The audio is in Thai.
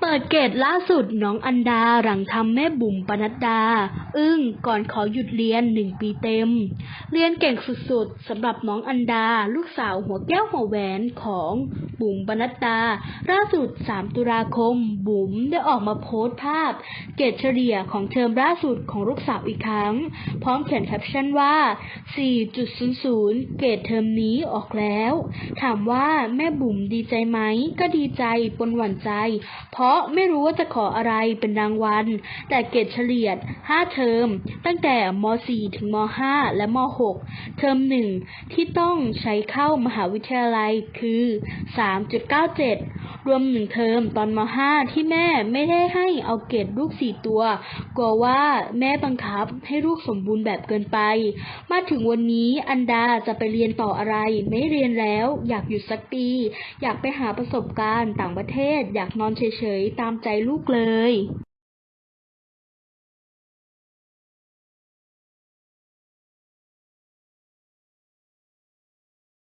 เปิดเกตล่าสุดน้องอันดาหลังทำแม่บุ๋มปนัดดา อึ้งก่อนขอหยุดเรียนหนึ่งปีเต็ม เรียนเก่งสุดๆสำหรับน้องอันดา ลูกสาวหัวแก้วหัวแหวนของบุ๋มปนัดดา ล่าสุด 3 ตุลาคม บุ๋มได้ออกมาโพสต์ภาพ เกรดเฉลี่ยของเทอมล่าสุดของลูกสาวอีกครั้ง พร้อมเขียนแคปชั่นว่า 4.00 เกรดเทอมนี้ออกแล้ว ถามว่าแม่บุ๋มดีใจไหมก็ดีใจปนหวั่นใจ เพราะราะไม่รู้ว่าจะขออะไรเป็นรางวัล แต่เกรดเฉลี่ย5เทอม ตั้งแต่ม .4 ถึงม .5 และม .6 เทอม1ที่ต้องใช้เข้ามหาวิทยาลัยคือ 3.97 รวมหนึ่งเทอมตอนม .5 ที่แม่ไม่ได้ให้เอาเกรดลูกสี่ตัวกลัวว่าแม่บังคับให้ลูกสมบูรณ์แบบเกินไป มาถึงวันนี้อันดาจะไปเรียนต่ออะไร ไม่เรียนแล้ว อยากหยุดสักปีอยากไปหาประสบการณ์ต่างประเทศ อยากนอนเฉยๆ ตามใจลูกเลย